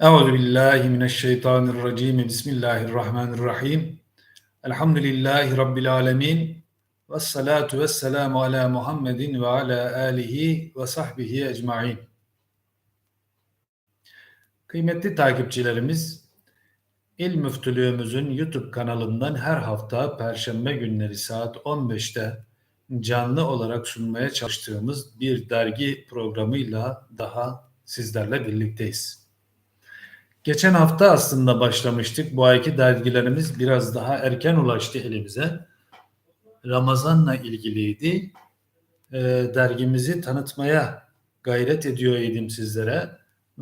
Euzu billahi mineşşeytanirracim. Bismillahirrahmanirrahim. Elhamdülillahi rabbil alamin. Ves salatu vesselamu ala Muhammedin ve ala alihi ve sahbihi ecmaîn. Kıymetli takipçilerimiz, İl Müftülüğümüzün YouTube kanalından her hafta Perşembe günleri saat 15'te canlı olarak sunmaya çalıştığımız bir dergi programıyla daha sizlerle birlikteyiz. Geçen hafta aslında başlamıştık. Bu ayki dergilerimiz biraz daha erken ulaştı elimize. Ramazan'la ilgiliydi. E, dergimizi tanıtmaya gayret ediyor idim sizlere.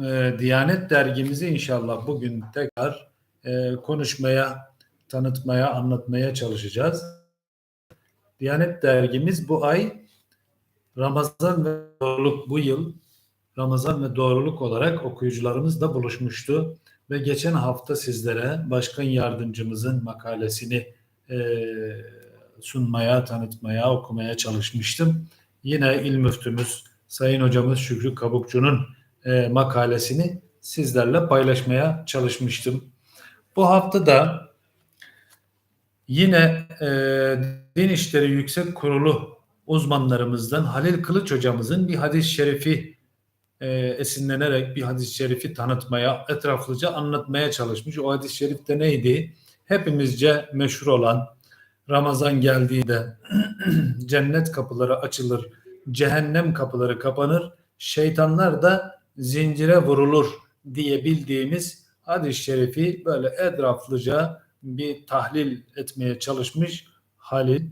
E, Diyanet dergimizi inşallah bugün tekrar e, konuşmaya, tanıtmaya, anlatmaya çalışacağız. Diyanet dergimiz bu ay Ramazan ve doğruluk bu yıl Ramazan ve doğruluk olarak okuyucularımızla buluşmuştu ve geçen hafta sizlere başkan yardımcımızın makalesini e, sunmaya, tanıtmaya, okumaya çalışmıştım. Yine il müftümüz Sayın Hocamız Şükrü Kabukçu'nun e, makalesini sizlerle paylaşmaya çalışmıştım. Bu hafta da yine e, Din İşleri Yüksek Kurulu uzmanlarımızdan Halil Kılıç hocamızın bir hadis-i şerifi e, esinlenerek bir hadis-i şerifi tanıtmaya, etraflıca anlatmaya çalışmış. O hadis-i şerifte neydi? Hepimizce meşhur olan Ramazan geldiğinde cennet kapıları açılır, cehennem kapıları kapanır, şeytanlar da zincire vurulur diye bildiğimiz hadis-i şerifi böyle etraflıca bir tahlil etmeye çalışmış Halil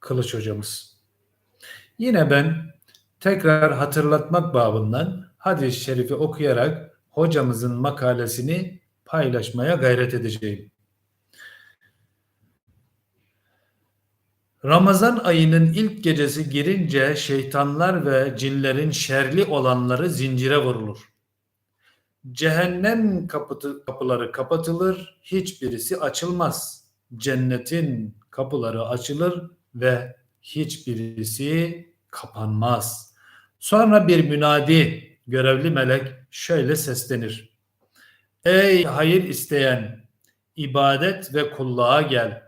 Kılıç hocamız. Yine ben tekrar hatırlatmak babından hadis-i şerifi okuyarak hocamızın makalesini paylaşmaya gayret edeceğim. Ramazan ayının ilk gecesi girince şeytanlar ve cinlerin şerli olanları zincire vurulur. Cehennem kapıtı, kapıları kapatılır, hiçbirisi açılmaz. Cennetin kapıları açılır ve hiçbirisi kapanmaz. Sonra bir münadi, görevli melek şöyle seslenir. Ey hayır isteyen, ibadet ve kulluğa gel.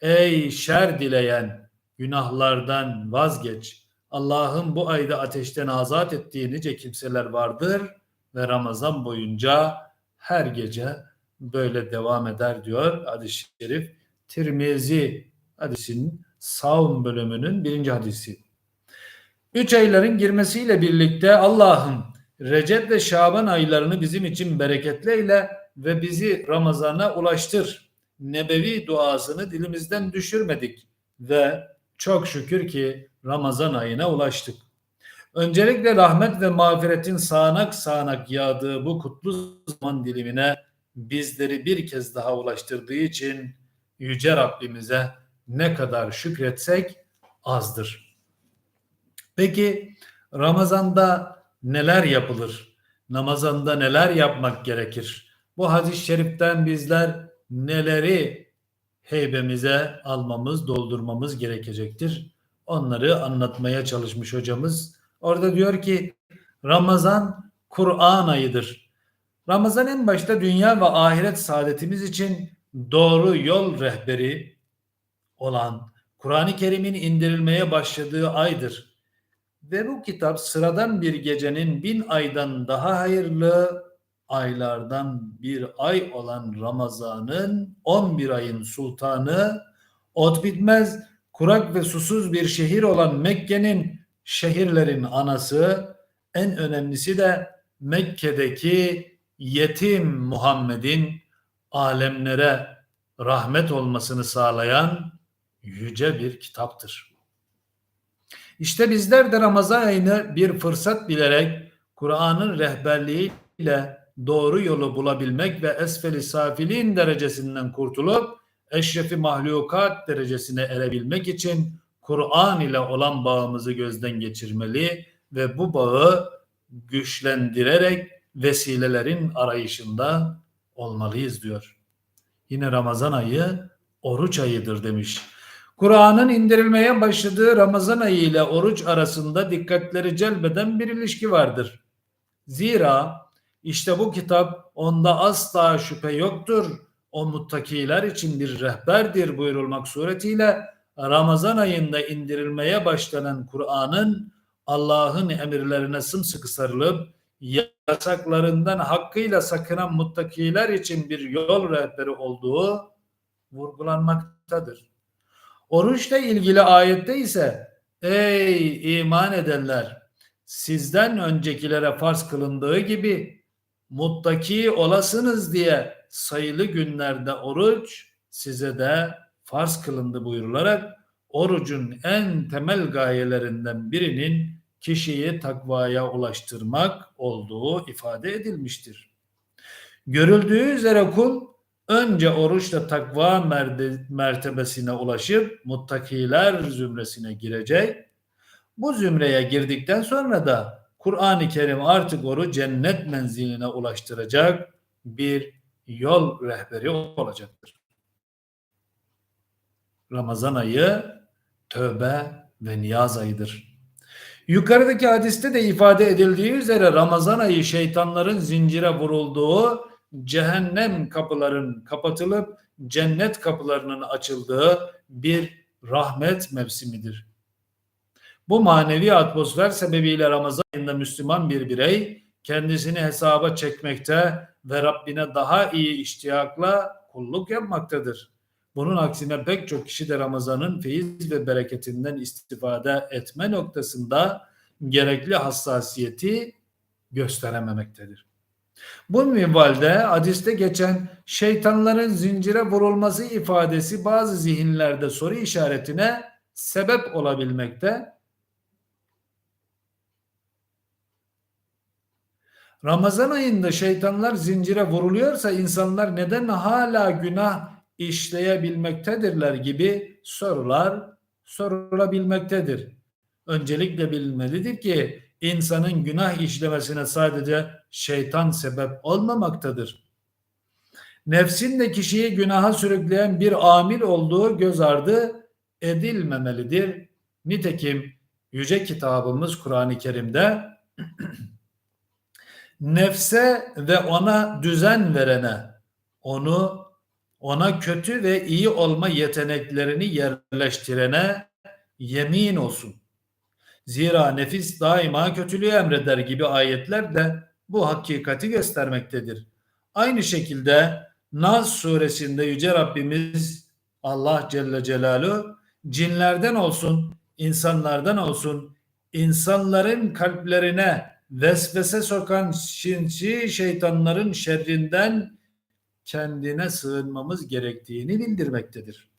Ey şer dileyen, günahlardan vazgeç. Allah'ın bu ayda ateşten azat ettiği nice kimseler vardır ve Ramazan boyunca her gece böyle devam eder diyor hadis-i şerif. Tirmizi hadisinin savun bölümünün birinci hadisi. Üç ayların girmesiyle birlikte Allah'ım Recep ve Şaban aylarını bizim için bereketleyle ve bizi Ramazan'a ulaştır. Nebevi duasını dilimizden düşürmedik ve çok şükür ki Ramazan ayına ulaştık. Öncelikle rahmet ve mağfiretin sağanak sağanak yağdığı bu kutlu zaman dilimine bizleri bir kez daha ulaştırdığı için Yüce Rabbimize ne kadar şükretsek azdır. Peki Ramazan'da neler yapılır? Ramazan'da neler yapmak gerekir? Bu hadis-i şeriften bizler neleri heybemize almamız, doldurmamız gerekecektir? Onları anlatmaya çalışmış hocamız. Orada diyor ki Ramazan Kur'an ayıdır. Ramazan en başta dünya ve ahiret saadetimiz için doğru yol rehberi olan Kur'an-ı Kerim'in indirilmeye başladığı aydır. Ve bu kitap sıradan bir gecenin bin aydan daha hayırlı aylardan bir ay olan Ramazan'ın 11 ayın sultanı, ot bitmez, kurak ve susuz bir şehir olan Mekke'nin şehirlerin anası, en önemlisi de Mekke'deki yetim Muhammed'in alemlere rahmet olmasını sağlayan yüce bir kitaptır. İşte bizler de Ramazan ayını bir fırsat bilerek Kur'an'ın rehberliğiyle doğru yolu bulabilmek ve esfeli safilin derecesinden kurtulup eşrefi mahlukat derecesine erebilmek için Kur'an ile olan bağımızı gözden geçirmeli ve bu bağı güçlendirerek vesilelerin arayışında olmalıyız diyor. Yine Ramazan ayı oruç ayıdır demiş. Kur'an'ın indirilmeye başladığı Ramazan ayı ile oruç arasında dikkatleri celbeden bir ilişki vardır. Zira İşte bu kitap onda asla şüphe yoktur. O muttakiler için bir rehberdir buyurulmak suretiyle Ramazan ayında indirilmeye başlanan Kur'an'ın Allah'ın emirlerine sımsıkı sarılıp yasaklarından hakkıyla sakınan muttakiler için bir yol rehberi olduğu vurgulanmaktadır. Oruçla ilgili ayette ise ey iman edenler sizden öncekilere farz kılındığı gibi muttaki olasınız diye sayılı günlerde oruç size de farz kılındı buyurularak orucun en temel gayelerinden birinin kişiyi takvaya ulaştırmak olduğu ifade edilmiştir. Görüldüğü üzere kul önce oruçla takva mertebesine ulaşıp muttakiler zümresine girecek. Bu zümreye girdikten sonra da Kur'an-ı Kerim artık onu cennet menziline ulaştıracak bir yol rehberi olacaktır. Ramazan ayı tövbe ve niyaz ayıdır. Yukarıdaki hadiste de ifade edildiği üzere Ramazan ayı şeytanların zincire vurulduğu, cehennem kapıların kapatılıp cennet kapılarının açıldığı bir rahmet mevsimidir. Bu manevi atmosfer sebebiyle Ramazan ayında Müslüman bir birey kendisini hesaba çekmekte ve Rabbine daha iyi iştiyakla kulluk yapmaktadır. Bunun aksine pek çok kişi de Ramazan'ın feyiz ve bereketinden istifade etme noktasında gerekli hassasiyeti gösterememektedir. Bu minvalde hadiste geçen şeytanların zincire vurulması ifadesi bazı zihinlerde soru işaretine sebep olabilmekte. Ramazan ayında şeytanlar zincire vuruluyorsa insanlar neden hala günah işleyebilmektedirler gibi sorular sorulabilmektedir. Öncelikle bilinmelidir ki insanın günah işlemesine sadece şeytan sebep olmamaktadır. Nefsin de kişiyi günaha sürükleyen bir amil olduğu göz ardı edilmemelidir. Nitekim yüce kitabımız Kur'an-ı Kerim'de nefse ve ona düzen verene, onu ona kötü ve iyi olma yeteneklerini yerleştirene yemin olsun. Zira nefis daima kötülüğü emreder gibi ayetler de bu hakikati göstermektedir. Aynı şekilde Naz suresinde Yüce Rabbimiz Allah Celle Celaluhu cinlerden olsun, insanlardan olsun, insanların kalplerine vesvese sokan şinsi şeytanların şerrinden kendine sığınmamız gerektiğini bildirmektedir.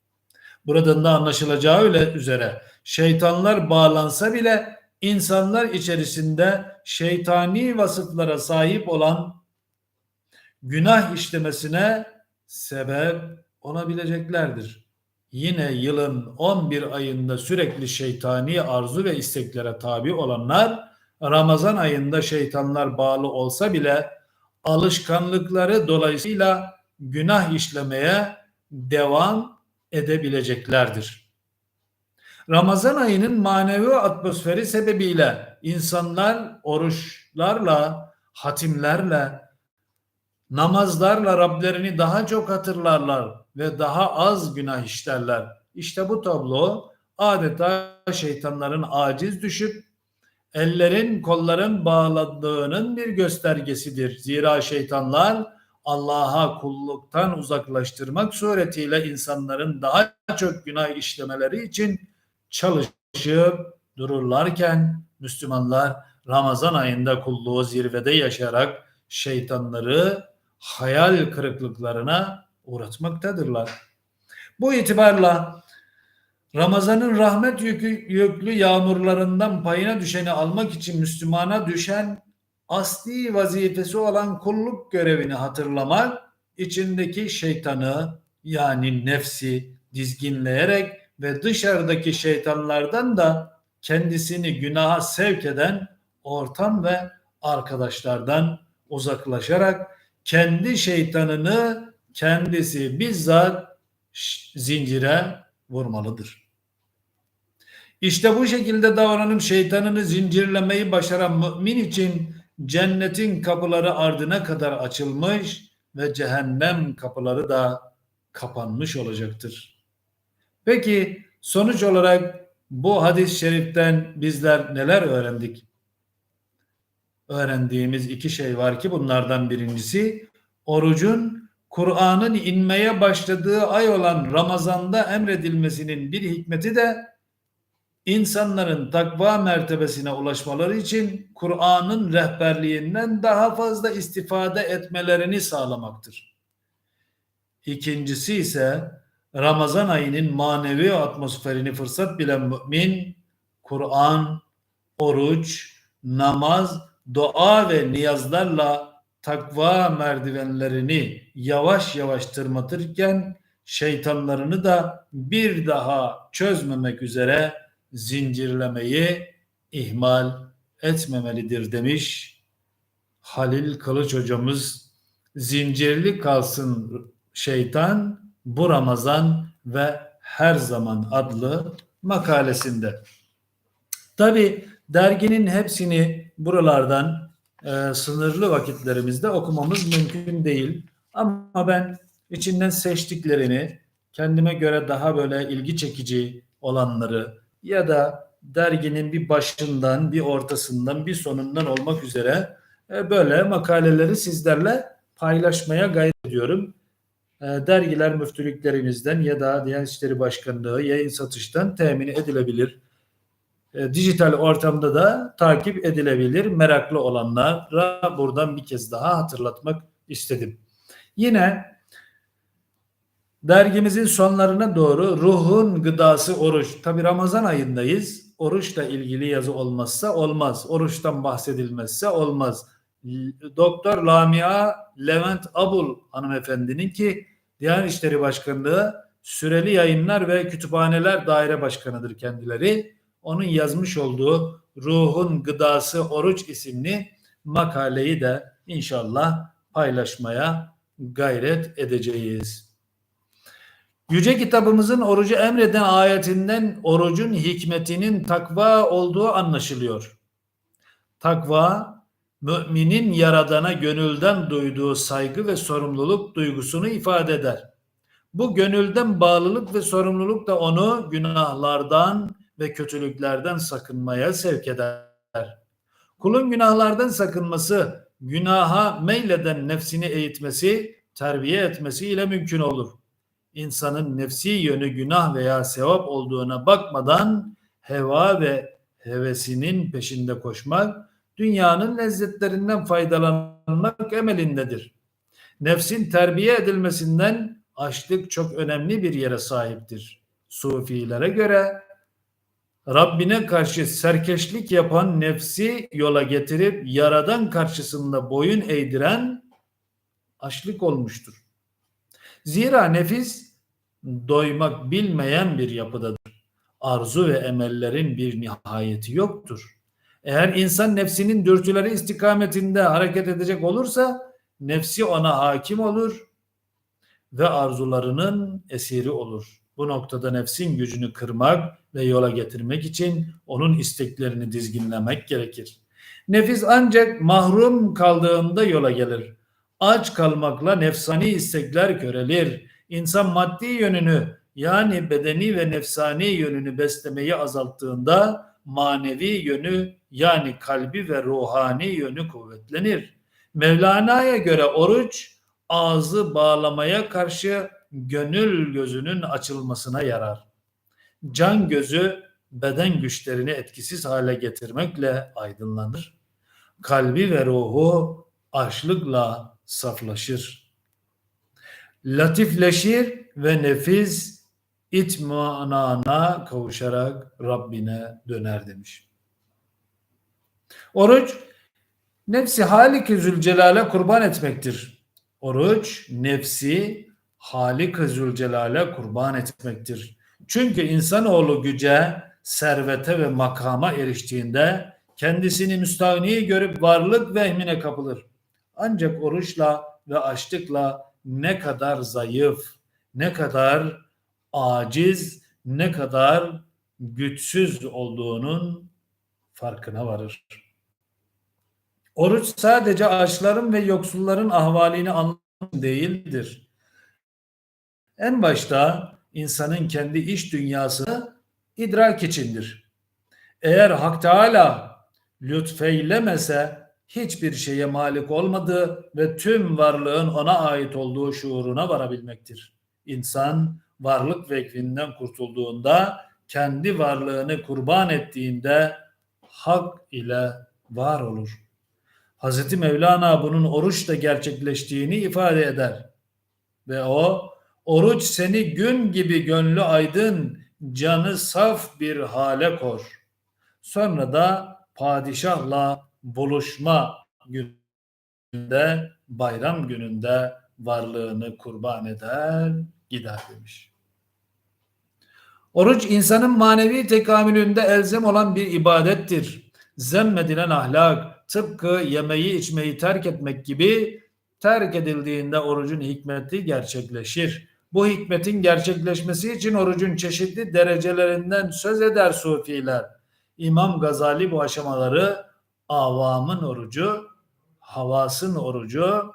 Buradan da anlaşılacağı öyle üzere şeytanlar bağlansa bile insanlar içerisinde şeytani vasıflara sahip olan günah işlemesine sebep olabileceklerdir. Yine yılın 11 ayında sürekli şeytani arzu ve isteklere tabi olanlar Ramazan ayında şeytanlar bağlı olsa bile alışkanlıkları dolayısıyla günah işlemeye devam edebileceklerdir. Ramazan ayının manevi atmosferi sebebiyle insanlar oruçlarla, hatimlerle, namazlarla Rablerini daha çok hatırlarlar ve daha az günah işlerler. İşte bu tablo adeta şeytanların aciz düşüp ellerin kolların bağladığının bir göstergesidir. Zira şeytanlar Allah'a kulluktan uzaklaştırmak suretiyle insanların daha çok günah işlemeleri için çalışıp dururlarken Müslümanlar Ramazan ayında kulluğu zirvede yaşayarak şeytanları hayal kırıklıklarına uğratmaktadırlar. Bu itibarla Ramazan'ın rahmet yüklü yağmurlarından payına düşeni almak için Müslümana düşen asli vazifesi olan kulluk görevini hatırlamak, içindeki şeytanı yani nefsi dizginleyerek ve dışarıdaki şeytanlardan da kendisini günaha sevk eden ortam ve arkadaşlardan uzaklaşarak kendi şeytanını kendisi bizzat zincire vurmalıdır. İşte bu şekilde davranıp şeytanını zincirlemeyi başaran mümin için cennetin kapıları ardına kadar açılmış ve cehennem kapıları da kapanmış olacaktır. Peki sonuç olarak bu hadis-i şeriften bizler neler öğrendik? Öğrendiğimiz iki şey var ki bunlardan birincisi orucun Kur'an'ın inmeye başladığı ay olan Ramazan'da emredilmesinin bir hikmeti de insanların takva mertebesine ulaşmaları için Kur'an'ın rehberliğinden daha fazla istifade etmelerini sağlamaktır. İkincisi ise Ramazan ayının manevi atmosferini fırsat bilen mümin Kur'an, oruç, namaz, dua ve niyazlarla takva merdivenlerini yavaş yavaş tırmatırken şeytanlarını da bir daha çözmemek üzere zincirlemeyi ihmal etmemelidir demiş Halil Kılıç hocamız. Zincirli kalsın şeytan bu Ramazan ve her zaman adlı makalesinde. Tabi derginin hepsini buralardan e, sınırlı vakitlerimizde okumamız mümkün değil. Ama ben içinden seçtiklerini kendime göre daha böyle ilgi çekici olanları ya da derginin bir başından, bir ortasından, bir sonundan olmak üzere e, böyle makaleleri sizlerle paylaşmaya gayret ediyorum. E, dergiler müftülüklerimizden ya da Diyanet İşleri Başkanlığı yayın satıştan temin edilebilir. E, dijital ortamda da takip edilebilir. Meraklı olanlara buradan bir kez daha hatırlatmak istedim. Yine Dergimizin sonlarına doğru ruhun gıdası oruç. Tabi Ramazan ayındayız. Oruçla ilgili yazı olmazsa olmaz. Oruçtan bahsedilmezse olmaz. Doktor Lamia Levent Abul hanımefendinin ki Diyanet İşleri Başkanlığı Süreli Yayınlar ve Kütüphaneler Daire Başkanı'dır kendileri. Onun yazmış olduğu Ruhun Gıdası Oruç isimli makaleyi de inşallah paylaşmaya gayret edeceğiz. Yüce kitabımızın orucu emreden ayetinden orucun hikmetinin takva olduğu anlaşılıyor. Takva, müminin yaradana gönülden duyduğu saygı ve sorumluluk duygusunu ifade eder. Bu gönülden bağlılık ve sorumluluk da onu günahlardan ve kötülüklerden sakınmaya sevk eder. Kulun günahlardan sakınması, günaha meyleden nefsini eğitmesi, terbiye etmesi ile mümkün olur insanın nefsi yönü günah veya sevap olduğuna bakmadan heva ve hevesinin peşinde koşmak, dünyanın lezzetlerinden faydalanmak emelindedir. Nefsin terbiye edilmesinden açlık çok önemli bir yere sahiptir. Sufilere göre Rabbine karşı serkeşlik yapan nefsi yola getirip yaradan karşısında boyun eğdiren açlık olmuştur. Zira nefis doymak bilmeyen bir yapıdadır. Arzu ve emellerin bir nihayeti yoktur. Eğer insan nefsinin dürtüleri istikametinde hareket edecek olursa nefsi ona hakim olur ve arzularının esiri olur. Bu noktada nefsin gücünü kırmak ve yola getirmek için onun isteklerini dizginlemek gerekir. Nefis ancak mahrum kaldığında yola gelir aç kalmakla nefsani istekler körelir. İnsan maddi yönünü yani bedeni ve nefsani yönünü beslemeyi azalttığında manevi yönü yani kalbi ve ruhani yönü kuvvetlenir. Mevlana'ya göre oruç ağzı bağlamaya karşı gönül gözünün açılmasına yarar. Can gözü beden güçlerini etkisiz hale getirmekle aydınlanır. Kalbi ve ruhu açlıkla saflaşır. Latifleşir ve nefis itmanana kavuşarak Rabbine döner demiş. Oruç nefsi Halik-i Zülcelal'e kurban etmektir. Oruç nefsi Halik-i Zülcelal'e kurban etmektir. Çünkü insanoğlu güce, servete ve makama eriştiğinde kendisini müstahni görüp varlık vehmine kapılır. Ancak oruçla ve açlıkla ne kadar zayıf, ne kadar aciz, ne kadar güçsüz olduğunun farkına varır. Oruç sadece açların ve yoksulların ahvalini anlamak değildir. En başta insanın kendi iç dünyasını idrak içindir. Eğer Hak Teala lütfeylemese hiçbir şeye malik olmadığı ve tüm varlığın ona ait olduğu şuuruna varabilmektir. İnsan varlık vekfinden kurtulduğunda, kendi varlığını kurban ettiğinde hak ile var olur. Hazreti Mevlana bunun oruçla gerçekleştiğini ifade eder. Ve o oruç seni gün gibi gönlü aydın, canı saf bir hale kor. Sonra da padişahla buluşma gününde, bayram gününde varlığını kurban eder, gider demiş. Oruç insanın manevi tekamülünde elzem olan bir ibadettir. Zemmedilen ahlak tıpkı yemeği içmeyi terk etmek gibi terk edildiğinde orucun hikmeti gerçekleşir. Bu hikmetin gerçekleşmesi için orucun çeşitli derecelerinden söz eder sufiler. İmam Gazali bu aşamaları avamın orucu, havasın orucu,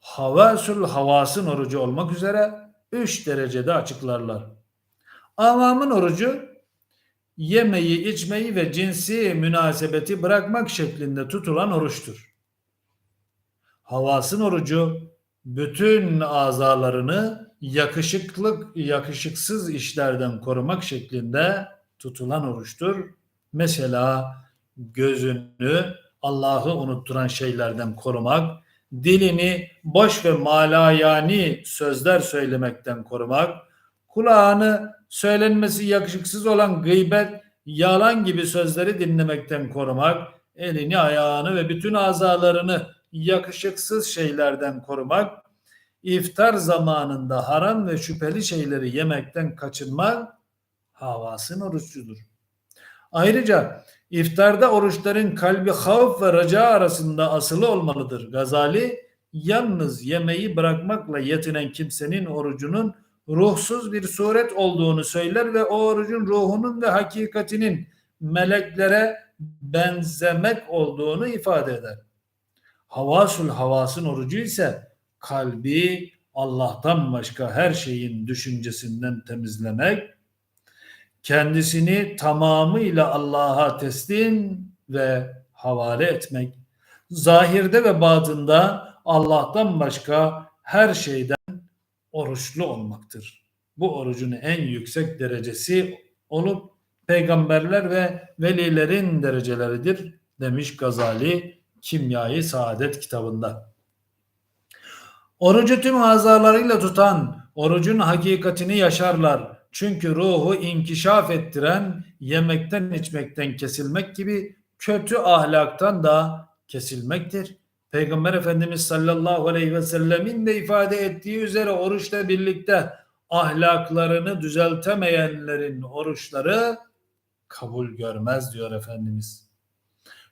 havasül havasın orucu olmak üzere üç derecede açıklarlar. Avamın orucu yemeği, içmeyi ve cinsi münasebeti bırakmak şeklinde tutulan oruçtur. Havasın orucu bütün azalarını yakışıklık, yakışıksız işlerden korumak şeklinde tutulan oruçtur. Mesela gözünü Allah'ı unutturan şeylerden korumak, dilini boş ve malayani sözler söylemekten korumak, kulağını söylenmesi yakışıksız olan gıybet, yalan gibi sözleri dinlemekten korumak, elini, ayağını ve bütün azalarını yakışıksız şeylerden korumak, iftar zamanında haram ve şüpheli şeyleri yemekten kaçınmak havasın oruççudur. Ayrıca iftarda oruçların kalbi havf ve raca arasında asılı olmalıdır. Gazali yalnız yemeği bırakmakla yetinen kimsenin orucunun ruhsuz bir suret olduğunu söyler ve o orucun ruhunun ve hakikatinin meleklere benzemek olduğunu ifade eder. Havasul havasın orucu ise kalbi Allah'tan başka her şeyin düşüncesinden temizlemek, kendisini tamamıyla Allah'a teslim ve havale etmek, zahirde ve batında Allah'tan başka her şeyden oruçlu olmaktır. Bu orucun en yüksek derecesi olup peygamberler ve velilerin dereceleridir demiş Gazali Kimyayı Saadet kitabında. Orucu tüm azalarıyla tutan, orucun hakikatini yaşarlar. Çünkü ruhu inkişaf ettiren yemekten içmekten kesilmek gibi kötü ahlaktan da kesilmektir. Peygamber Efendimiz sallallahu aleyhi ve sellemin de ifade ettiği üzere oruçla birlikte ahlaklarını düzeltemeyenlerin oruçları kabul görmez diyor Efendimiz.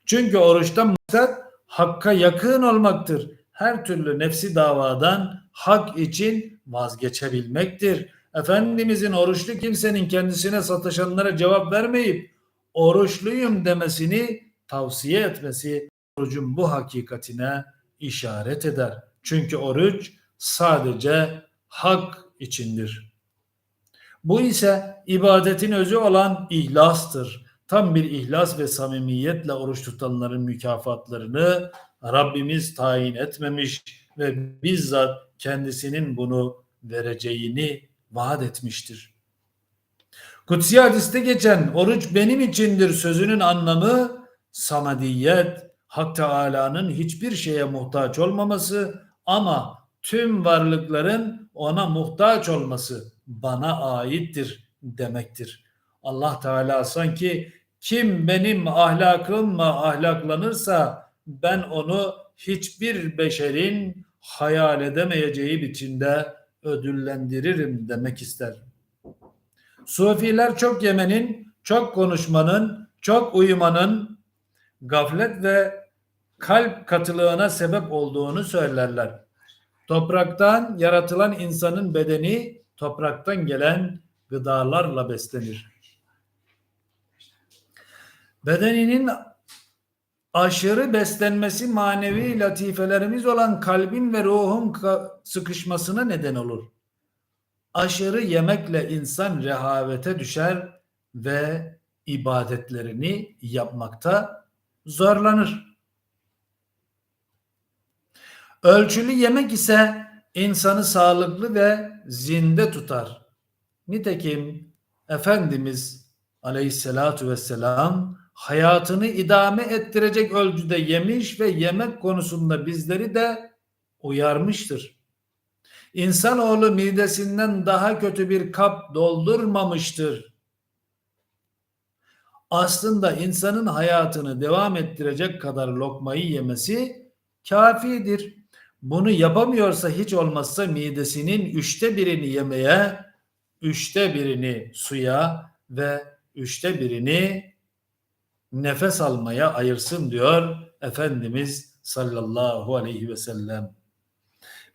Çünkü oruçtan maksat hakka yakın olmaktır. Her türlü nefsi davadan hak için vazgeçebilmektir. Efendimizin oruçlu kimsenin kendisine satışanlara cevap vermeyip oruçluyum demesini tavsiye etmesi orucun bu hakikatine işaret eder. Çünkü oruç sadece hak içindir. Bu ise ibadetin özü olan ihlastır. Tam bir ihlas ve samimiyetle oruç tutanların mükafatlarını Rabbimiz tayin etmemiş ve bizzat kendisinin bunu vereceğini vaat etmiştir. Kutsi hadiste geçen oruç benim içindir sözünün anlamı samadiyet, Hak Teala'nın hiçbir şeye muhtaç olmaması ama tüm varlıkların ona muhtaç olması bana aittir demektir. Allah Teala sanki kim benim ahlakımla ahlaklanırsa ben onu hiçbir beşerin hayal edemeyeceği biçimde ödüllendiririm demek ister. Sufiler çok yemenin, çok konuşmanın, çok uyumanın gaflet ve kalp katılığına sebep olduğunu söylerler. Topraktan yaratılan insanın bedeni topraktan gelen gıdalarla beslenir. Bedeninin aşırı beslenmesi manevi latifelerimiz olan kalbin ve ruhun sıkışmasına neden olur. Aşırı yemekle insan rehavete düşer ve ibadetlerini yapmakta zorlanır. Ölçülü yemek ise insanı sağlıklı ve zinde tutar. Nitekim Efendimiz Aleyhisselatu Vesselam hayatını idame ettirecek ölçüde yemiş ve yemek konusunda bizleri de uyarmıştır. İnsanoğlu midesinden daha kötü bir kap doldurmamıştır. Aslında insanın hayatını devam ettirecek kadar lokmayı yemesi kafidir. Bunu yapamıyorsa hiç olmazsa midesinin üçte birini yemeye, üçte birini suya ve üçte birini nefes almaya ayırsın diyor Efendimiz sallallahu aleyhi ve sellem.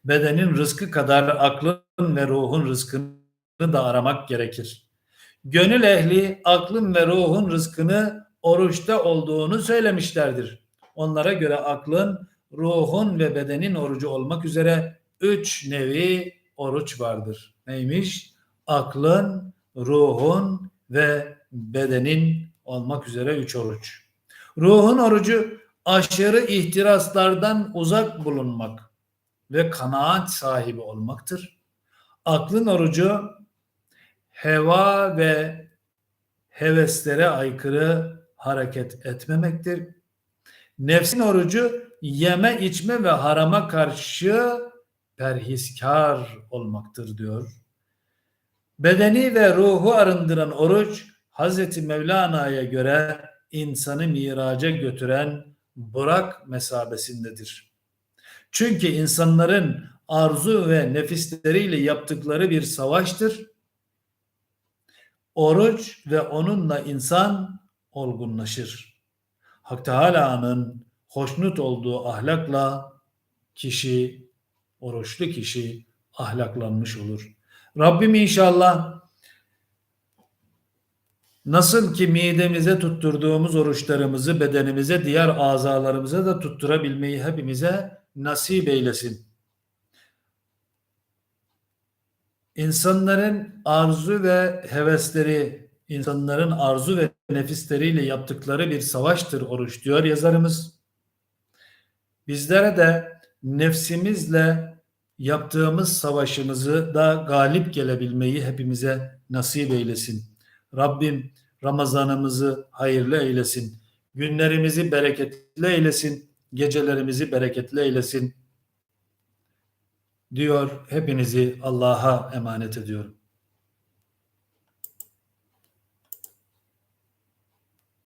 Bedenin rızkı kadar aklın ve ruhun rızkını da aramak gerekir. Gönül ehli aklın ve ruhun rızkını oruçta olduğunu söylemişlerdir. Onlara göre aklın, ruhun ve bedenin orucu olmak üzere üç nevi oruç vardır. Neymiş? Aklın, ruhun ve bedenin olmak üzere üç oruç. Ruhun orucu aşırı ihtiraslardan uzak bulunmak ve kanaat sahibi olmaktır. Aklın orucu heva ve heveslere aykırı hareket etmemektir. Nefsin orucu yeme içme ve harama karşı perhiskar olmaktır diyor. Bedeni ve ruhu arındıran oruç Hazreti Mevlana'ya göre insanı miraca götüren Burak mesabesindedir. Çünkü insanların arzu ve nefisleriyle yaptıkları bir savaştır. Oruç ve onunla insan olgunlaşır. Hak Teala'nın hoşnut olduğu ahlakla kişi, oruçlu kişi ahlaklanmış olur. Rabbim inşallah nasıl ki midemize tutturduğumuz oruçlarımızı bedenimize, diğer azalarımıza da tutturabilmeyi hepimize nasip eylesin. İnsanların arzu ve hevesleri, insanların arzu ve nefisleriyle yaptıkları bir savaştır oruç diyor yazarımız. Bizlere de nefsimizle yaptığımız savaşımızı da galip gelebilmeyi hepimize nasip eylesin. Rabbim Ramazanımızı hayırlı eylesin. Günlerimizi bereketli eylesin. Gecelerimizi bereketli eylesin. Diyor hepinizi Allah'a emanet ediyorum.